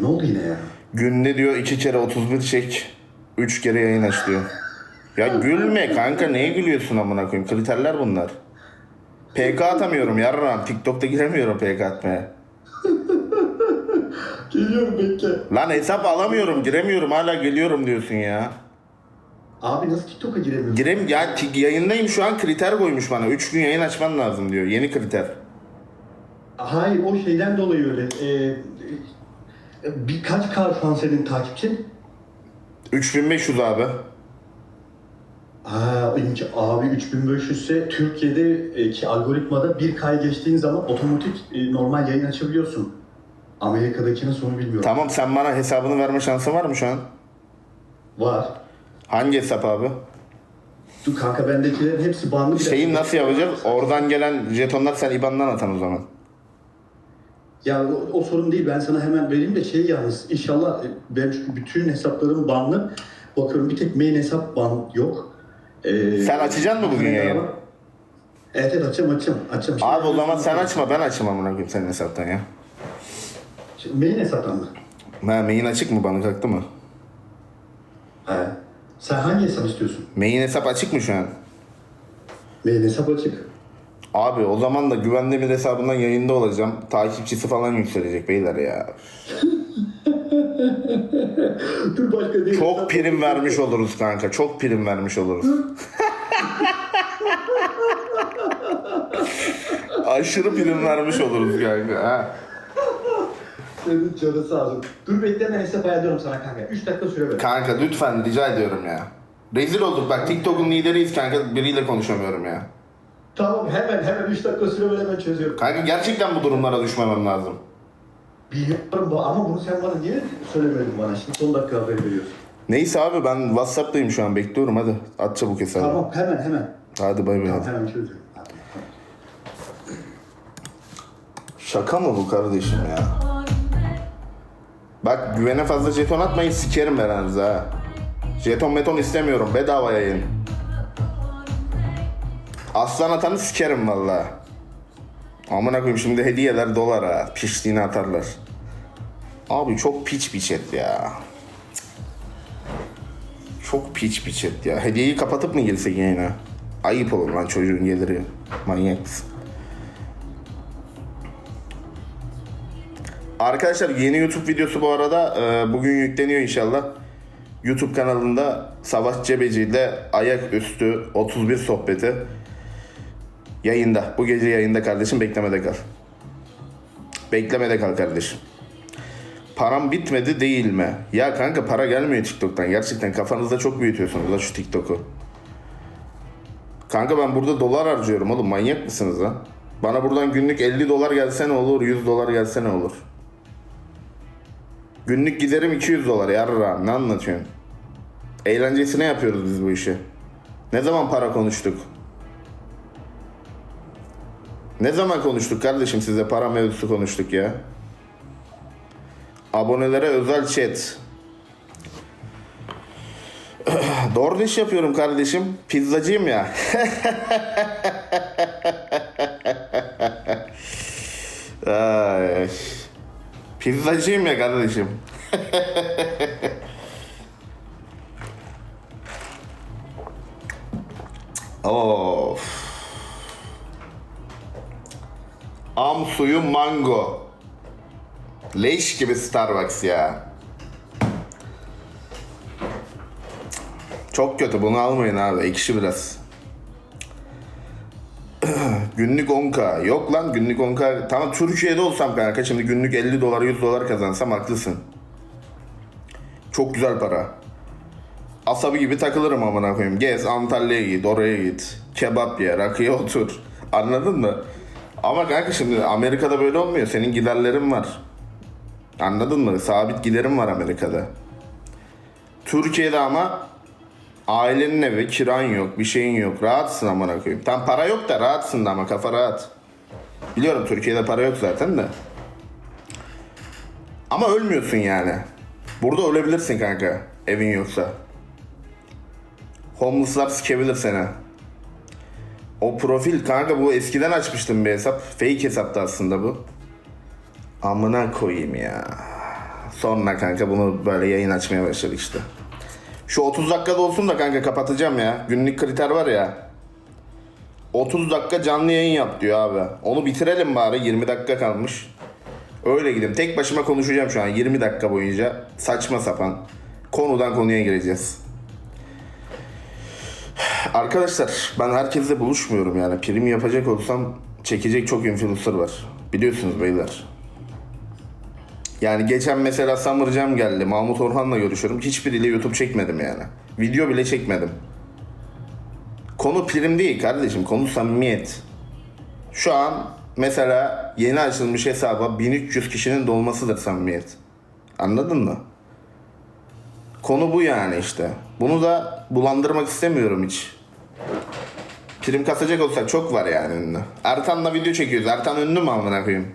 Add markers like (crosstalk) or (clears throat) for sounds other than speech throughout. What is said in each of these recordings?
Ne oldu yine ya? Günde diyor iki kere 31 çek. Üç kere yayın aç diyor. Ya gülme kanka neye gülüyorsun amına koyayım? Kriterler bunlar. PK atamıyorum yarram. TikTok'ta giremiyorum PK atmaya. (laughs) Geliyorum bekle. Lan hesap alamıyorum, giremiyorum. Hala geliyorum diyorsun ya. Abi nasıl TikTok'a giremiyorsun? Girem ya tik- yayındayım şu an kriter koymuş bana. 3 gün yayın açman lazım diyor. Yeni kriter. Hayır o şeyden dolayı öyle. Ee, birkaç K şu an senin takipçin? 3500 abi. Ha, abi 3500 ise Türkiye'deki algoritmada 1K'yı geçtiğin zaman otomatik e, normal yayın açabiliyorsun. Amerika'daki nasıl onu bilmiyorum. Tamam sen bana hesabını verme şansın var mı şu an? Var. Hangi hesap abi? Dur kanka bendekilerin hepsi bandı. Bir Şeyi dakika. nasıl yapacağız? Oradan gelen jetonlar sen IBAN'dan atan o zaman. Ya o, o sorun değil ben sana hemen vereyim de şey yalnız inşallah e, ben çünkü bütün hesaplarım banlı. Bakıyorum bir tek main hesap ban yok. Ee, Sen açacaksın mı bugün yayını? Evet evet açacağım açacağım. açacağım. Şimdi- Abi o zaman sen açma ben açayım amına koyayım senin hesaptan ya. Şimdi main hesaptan mı? Ha main açık mı bana kalktı mı? He. Sen hangi hesap istiyorsun? Main hesap açık mı şu an? Main hesap açık. Abi o zaman da güvendiğimiz hesabından yayında olacağım. Takipçisi falan yükselecek beyler ya. (laughs) Dur başka değil. Çok prim vermiş oluruz kanka. Çok prim vermiş oluruz. (laughs) Aşırı prim vermiş oluruz kanka. Ha. Senin canı sağ olsun. Dur bekle ben hesap ayarlıyorum sana kanka. 3 dakika süre ver. Kanka lütfen rica ediyorum ya. Rezil olduk bak TikTok'un lideriyiz kanka biriyle konuşamıyorum ya. Tamam hemen hemen 3 dakika süre ver hemen çözüyorum. Kanka gerçekten bu durumlara düşmemem lazım. Biliyorum bu ama bunu sen bana niye söylemedin bana? Şimdi son dakika haber veriyorsun. Neyse abi ben Whatsapp'tayım şu an bekliyorum hadi. At çabuk hesabı. Tamam hemen hemen. Hadi bay bay hadi. Hemen çözüyorum. Şaka mı bu kardeşim ya? Bak güvene fazla jeton atmayın sikerim belanızı ha. Jeton meton istemiyorum bedava yayın. Aslan atanı sikerim valla. Amına koyayım şimdi hediyeler dolar ha. Piştiğini atarlar. Abi çok piç bir chat ya. Çok piç bir chat ya. Hediyeyi kapatıp mı girsek yayına? Ayıp olur lan çocuğun geliri. Manyak? Arkadaşlar yeni YouTube videosu bu arada e, bugün yükleniyor inşallah. YouTube kanalında Savaş Cebeci ile ayaküstü 31 sohbeti yayında. Bu gece yayında kardeşim beklemede kal. Beklemede kal kardeşim. Param bitmedi değil mi? Ya kanka para gelmiyor TikTok'tan. Gerçekten kafanızda çok büyütüyorsunuz la şu TikTok'u. Kanka ben burada dolar harcıyorum oğlum manyak mısınız lan? Bana buradan günlük 50 dolar gelse ne olur, 100 dolar gelse ne olur? Günlük giderim 200 dolar yarra ne anlatıyorsun? Eğlencesine yapıyoruz biz bu işi. Ne zaman para konuştuk? Ne zaman konuştuk kardeşim size para mevzusu konuştuk ya? Abonelere özel chat. (clears throat) Doğru iş yapıyorum kardeşim. Pizzacıyım ya. (laughs) Ay. Pizzacıyım ya kardeşim. (laughs) of. Am suyu mango. Leş gibi Starbucks ya. Çok kötü bunu almayın abi ekşi biraz. (clears throat) Günlük 10k. Yok lan günlük 10k. Tamam Türkiye'de olsam kanka şimdi günlük 50 dolar 100 dolar kazansam haklısın. Çok güzel para. Asabi gibi takılırım amına koyayım. Gez Antalya'ya git, oraya git. Kebap ye, rakıya otur. Anladın mı? Ama kanka şimdi Amerika'da böyle olmuyor. Senin giderlerin var. Anladın mı? Sabit giderim var Amerika'da. Türkiye'de ama ailenin evi, kiran yok, bir şeyin yok. Rahatsın amına koyayım. Tam para yok da rahatsın da ama kafa rahat. Biliyorum Türkiye'de para yok zaten de. Ama ölmüyorsun yani. Burada ölebilirsin kanka. Evin yoksa. Homeless'lar sikebilir seni. O profil kanka bu eskiden açmıştım bir hesap. Fake hesaptı aslında bu. Amına koyayım ya. Sonra kanka bunu böyle yayın açmaya başladık işte. Şu 30 dakikada olsun da kanka kapatacağım ya. Günlük kriter var ya. 30 dakika canlı yayın yap diyor abi. Onu bitirelim bari 20 dakika kalmış. Öyle gideyim. Tek başıma konuşacağım şu an 20 dakika boyunca. Saçma sapan. Konudan konuya gireceğiz. Arkadaşlar ben herkesle buluşmuyorum yani. Prim yapacak olsam çekecek çok influencer var. Biliyorsunuz beyler. Yani geçen mesela Summer Jam geldi. Mahmut Orhan'la görüşüyorum. Hiçbiriyle YouTube çekmedim yani. Video bile çekmedim. Konu prim değil kardeşim. Konu samimiyet. Şu an mesela yeni açılmış hesaba 1300 kişinin dolmasıdır samimiyet. Anladın mı? Konu bu yani işte. Bunu da bulandırmak istemiyorum hiç. Prim kasacak olsak çok var yani ünlü. Ertan'la video çekiyoruz. Ertan ünlü mü amına koyayım?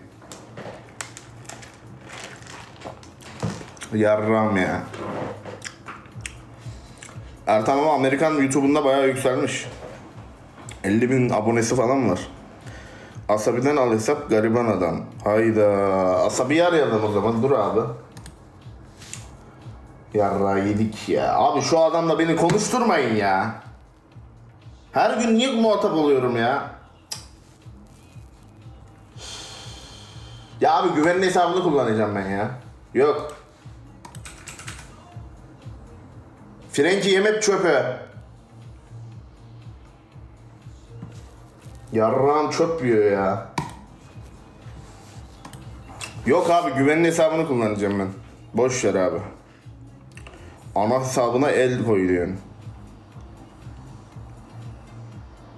Yarram ya. Ertan ama Amerikan YouTube'unda bayağı yükselmiş. 50 bin abonesi falan var. Asabi'den al hesap gariban adam. Hayda. Asabi'yi arayalım o zaman. Dur abi. Yarra yedik ya. Abi şu adamla beni konuşturmayın ya. Her gün niye muhatap oluyorum ya? Ya abi güvenli hesabını kullanacağım ben ya. Yok. Frenki yemek çöpe. Yarrağım çöp yiyor ya. Yok abi güvenli hesabını kullanacağım ben. Boş ver abi. Ana hesabına el koyuyorsun.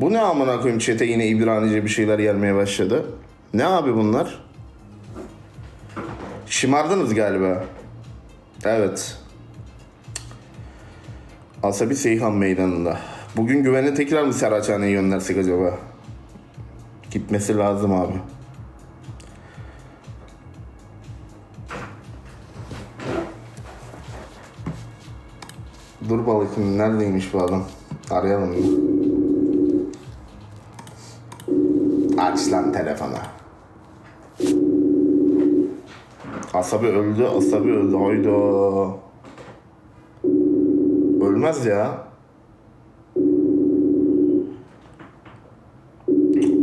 Bu ne amına koyayım çete yine İbranice bir şeyler gelmeye başladı. Ne abi bunlar? Şımardınız galiba. Evet. Asabi Seyhan Meydanı'nda. Bugün güvenli tekrar mı Saraçhane'ye göndersek acaba? Gitmesi lazım abi. Dur bakayım neredeymiş bu adam? Arayalım bir. Aç lan telefonu. Asabi öldü, Asabi öldü. Hayda. Ölmez ya.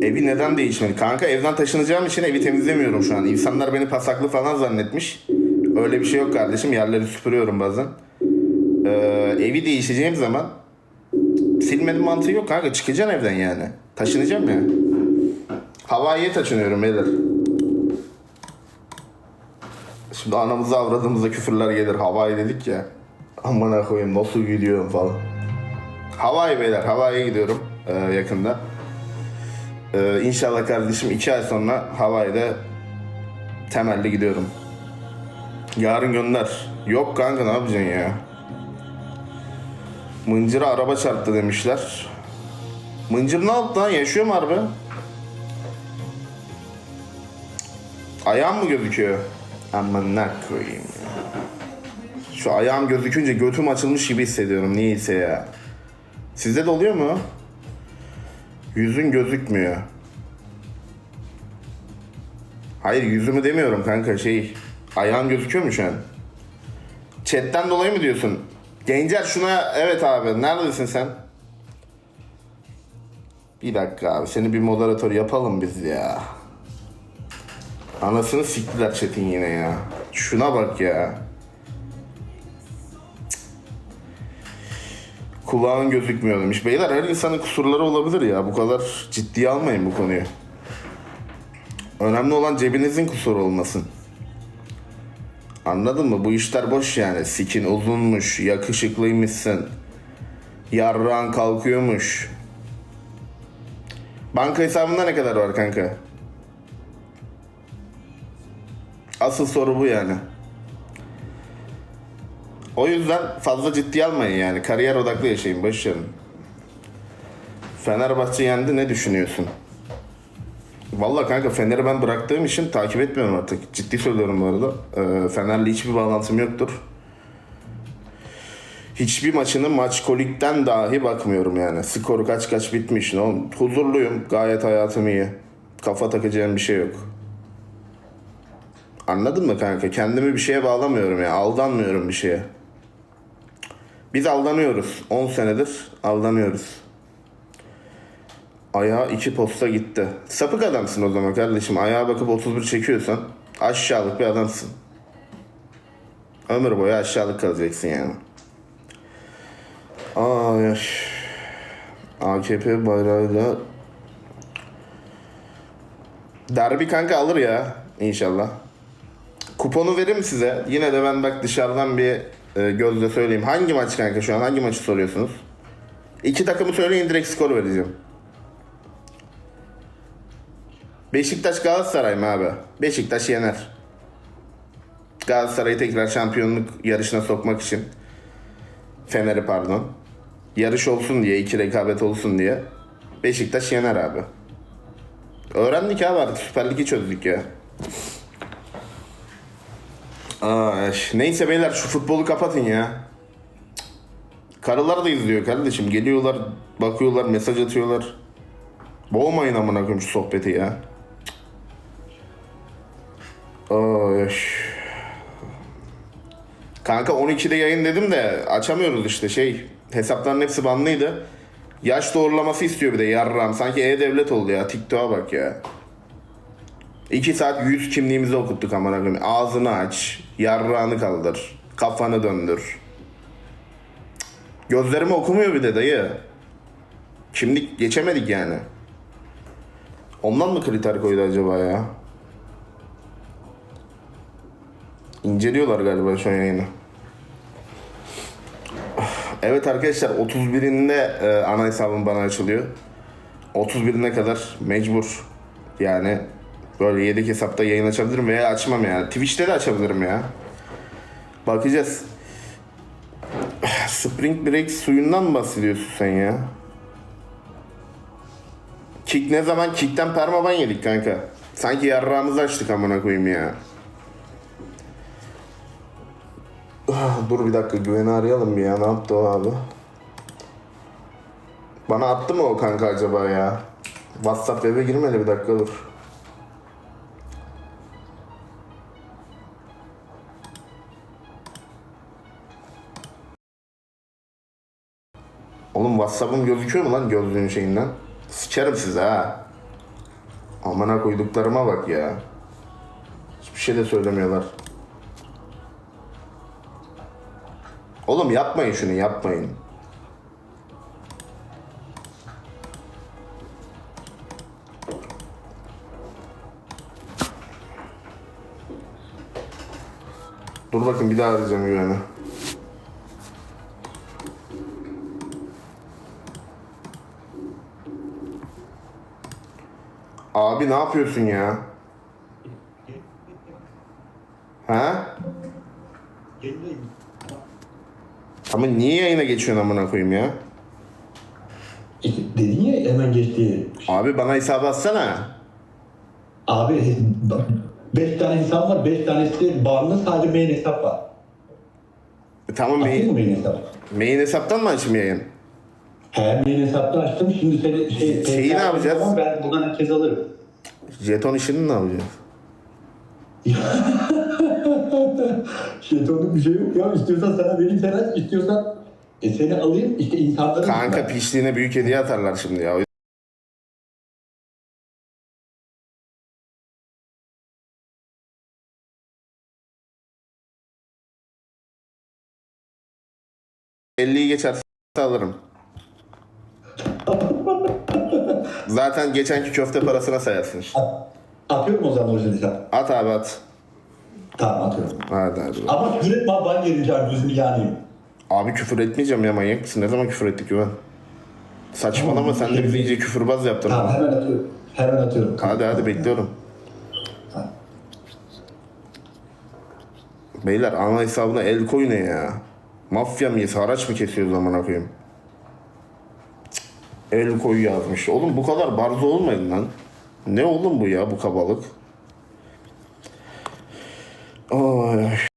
Evi neden değişmedi? Kanka evden taşınacağım için evi temizlemiyorum şu an. İnsanlar beni pasaklı falan zannetmiş. Öyle bir şey yok kardeşim. Yerleri süpürüyorum bazen. Ee, evi değişeceğim zaman silmenin mantığı yok kanka. Çıkacaksın evden yani. Taşınacağım ya. Hawaii'ye taşınıyorum beyler. Şimdi anamıza avradığımıza küfürler gelir. Hawaii dedik ya. Amına koyayım nasıl gidiyorum falan. Hawaii beyler. Hawaii'ye gidiyorum ee, yakında. Ee, inşallah kardeşim iki ay sonra Hawaii'de temelli gidiyorum. Yarın gönder. Yok kanka ne yapacaksın ya? Mıncır'a araba çarptı demişler. Mıncır ne oldu lan? Yaşıyor mu harbi? Ayağım mı gözüküyor? Aman ne koyayım ya. Şu ayağım gözükünce götüm açılmış gibi hissediyorum niyeyse ya. Sizde de oluyor mu? Yüzün gözükmüyor. Hayır yüzümü demiyorum kanka şey. Ayağım gözüküyor mu şu an? Chatten dolayı mı diyorsun? Gencer şuna evet abi neredesin sen? Bir dakika abi seni bir moderatör yapalım biz ya. Anasını siktiler chat'in yine ya. Şuna bak ya. Kulağın gözükmüyor demiş. Beyler her insanın kusurları olabilir ya. Bu kadar ciddiye almayın bu konuyu. Önemli olan cebinizin kusuru olmasın. Anladın mı? Bu işler boş yani. Sikin uzunmuş, yakışıklıymışsın. Yarrağın kalkıyormuş. Banka hesabında ne kadar var kanka? Asıl soru bu yani. O yüzden fazla ciddiye almayın yani. Kariyer odaklı yaşayın. Başarın. Fenerbahçe yendi ne düşünüyorsun? Vallahi kanka Fener'i ben bıraktığım için takip etmiyorum artık. Ciddi söylüyorum bu arada. Ee, Fener'le hiçbir bağlantım yoktur. Hiçbir maçını maç kolikten dahi bakmıyorum yani. Skoru kaç kaç bitmiş. Ne oldu? Huzurluyum. Gayet hayatım iyi. Kafa takacağım bir şey yok. Anladın mı kanka? Kendimi bir şeye bağlamıyorum ya. Aldanmıyorum bir şeye. Biz aldanıyoruz. 10 senedir aldanıyoruz. Ayağa iki posta gitti. Sapık adamsın o zaman kardeşim. Ayağa bakıp 31 çekiyorsan aşağılık bir adamsın. Ömür boyu aşağılık kalacaksın yani. Ay, ay. AKP bayrağıyla Derbi kanka alır ya inşallah. Kuponu veririm size. Yine de ben bak dışarıdan bir e, gözle söyleyeyim. Hangi maç kanka şu an? Hangi maçı soruyorsunuz? İki takımı söyleyin direkt skor vereceğim. Beşiktaş Galatasaray mı abi? Beşiktaş yener. Galatasaray'ı tekrar şampiyonluk yarışına sokmak için. Fener'i pardon. Yarış olsun diye, iki rekabet olsun diye. Beşiktaş yener abi. Öğrendik abi artık Süper Lig'i çözdük ya. Ay, neyse beyler şu futbolu kapatın ya. Karılar da izliyor kardeşim. Geliyorlar, bakıyorlar, mesaj atıyorlar. Boğmayın amına koyayım şu sohbeti ya. Ay. Kanka 12'de yayın dedim de açamıyoruz işte şey. Hesapların hepsi banlıydı. Yaş doğrulaması istiyor bir de yarram. Sanki e-devlet oldu ya. TikTok'a bak ya. 2 saat yüz kimliğimizi okuttuk amına koyayım. Ağzını aç. Yarrağını kaldır. Kafanı döndür. Gözlerimi okumuyor bir de dayı. Kimlik geçemedik yani. Ondan mı kriter koydu acaba ya? İnceliyorlar galiba şu an yayını. Evet arkadaşlar 31'inde e, ana hesabım bana açılıyor. 31'ine kadar mecbur. Yani böyle yedek hesapta yayın açabilirim veya açmam yani. Twitch'te de açabilirim ya. Bakacağız. Spring Break suyundan mı bahsediyorsun sen ya? Kick ne zaman? Kick'ten permaban yedik kanka. Sanki yarrağımızı açtık amına koyayım ya. Ah, Dur bir dakika güveni arayalım bir ya. Ne yaptı o abi? Bana attı mı o kanka acaba ya? WhatsApp web'e girmedi bir dakika dur. Oğlum WhatsApp'ım gözüküyor mu lan gözlüğün şeyinden? Sikerim size ha. Amına koyduklarıma bak ya. Hiçbir şey de söylemiyorlar. Oğlum yapmayın şunu yapmayın. Dur bakın bir daha arayacağım güveni. Abi ne yapıyorsun ya? Ha? Ama niye yayına geçiyorsun amına koyayım ya? İşte dedin ya hemen geçti. Abi bana hesabı atsana. Abi 5 tane hesap var. 5 tanesi bağımlı sadece main hesap var. E, tamam Atayım mı main, main hesap? main hesaptan mı açayım yayın? He main hesapta açtım. Şimdi seni şey... Şeyi ne yapacağız? Ama Ben buradan herkes alırım. Jeton işini ne yapacağız? (laughs) Jetonluk bir şey yok ya. İstiyorsan sana vereyim sen aç. İstiyorsan e, seni alayım. İşte insanların... Kanka pişliğine büyük hediye atarlar şimdi ya. ...50'yi geçerse alırım. (laughs) Zaten geçenki köfte parasına sayarsın işte. At- Atıyorum o zaman orijinal hesap. At abi at. Tamam atıyorum. Hadi hadi. Ama küfür etme abi, ben gelince abi gözünü yanayım. Abi küfür etmeyeceğim ya manyak mısın? Ne zaman küfür ettik güven? Saçmalama sen de bizi iyice küfürbaz yaptın. Tamam hemen atıyorum. Hemen atıyorum. Hadi hadi bekliyorum. Beyler ana hesabına el koy ne ya? Mafya mıyız? Haraç mı kesiyoruz amına koyayım? El koy yazmış. Oğlum bu kadar barzo olmayın lan. Ne oğlum bu ya bu kabalık? Ay.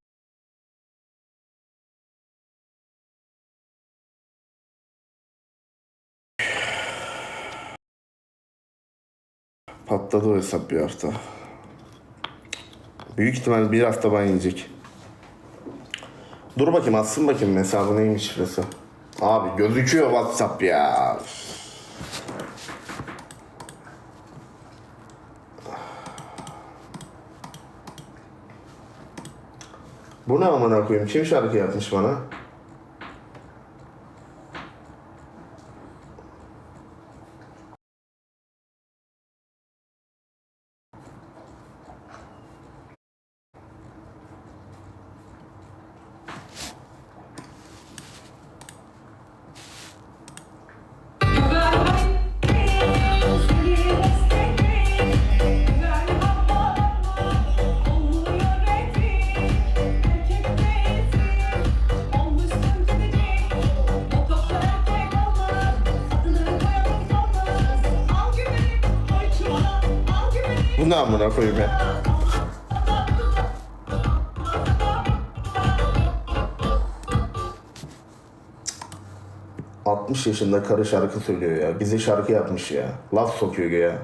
Patladı o hesap bir hafta. Büyük ihtimal bir hafta ban yiyecek. Dur bakayım atsın bakayım hesabı neymiş şifresi. Abi gözüküyor WhatsApp ya. Bu ne amına koyayım? Kim şarkı yapmış bana? Amına koyayım ya? ...60 yaşında karı şarkı söylüyor ya. Bize şarkı yapmış ya. Laf sokuyor ya.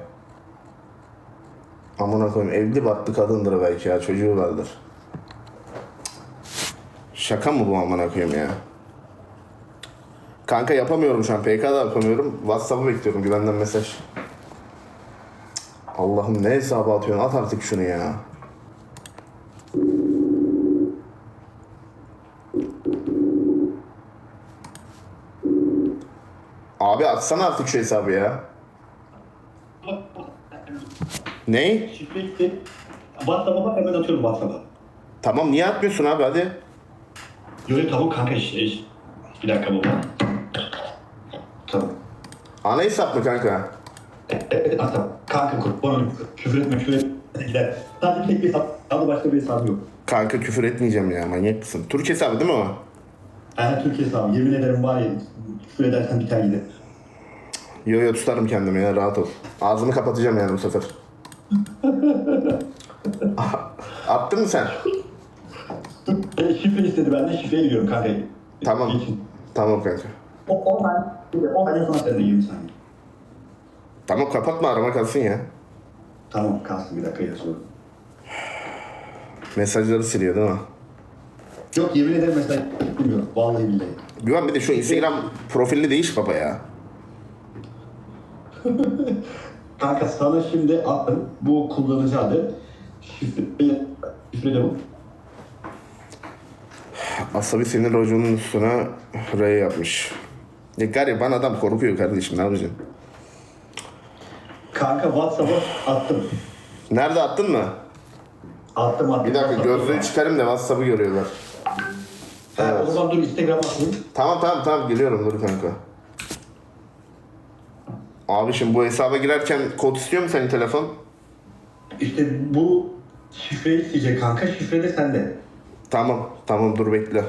Amına koyayım evli barklı kadındır belki ya. Çocuğu vardır. Şaka mı bu amına koyayım ya? Kanka yapamıyorum şu an. PK da yapamıyorum. WhatsApp'ı bekliyorum güvenden mesaj. Allah'ım ne hesabı atıyorsun? At artık şunu ya. Abi atsana artık şu hesabı ya. Ne? Şifre gitti. WhatsApp'a bak hemen atıyorum WhatsApp'a. Tamam niye atmıyorsun abi hadi. Yok tamam kanka işte. Bir dakika baba. Tamam. Ana hesap mı kanka? Evet WhatsApp. Kanka kurban olayım. Küfür etme küfür etme. Sadece tek bir hesap. Daha başka bir hesabı yok. Kanka küfür etmeyeceğim ya manyak mısın? Türk hesabı değil mi o? Yani Türk hesabı. Yemin ederim var ya. Küfür edersen biter gider. Yo yo tutarım kendimi ya rahat ol. Ağzımı kapatacağım yani bu sefer. Attın mı sen? E, şifre istedi benden. Şifreye giriyorum kanka. Tamam. Geçin. Tamam kanka. O 10 tane. 10 tane sonra sende 20 saniye. Tamam kapatma arama kalsın ya. Tamam kalsın bir dakika yazıyorum. Mesajları siliyor değil mi? Yok yemin ederim mesela bilmiyorum. Vallahi billahi. Güven bir de şu Instagram profilini değiş baba ya. (laughs) Kanka sana şimdi attım. Bu kullanıcı adı. Şifre, şifre de bu. Asabi sinir racunun üstüne R yapmış. Ya gariban adam korkuyor kardeşim ne yapacaksın? Kanka WhatsApp'a attım. Nerede attın mı? Attım attım. Bir dakika gözlüğü çıkarayım da WhatsApp'ı görüyorlar. Ha, o zaman dur Instagram'a atayım. Tamam tamam tamam geliyorum dur kanka. Abi şimdi bu hesaba girerken kod istiyor mu senin telefon? İşte bu şifreyi isteyecek kanka. Şifre de sende. Tamam tamam dur bekle.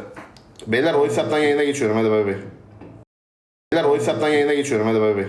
Beyler o hesaptan yayına geçiyorum hadi bay bay. Beyler o hesaptan yayına geçiyorum hadi bay bay.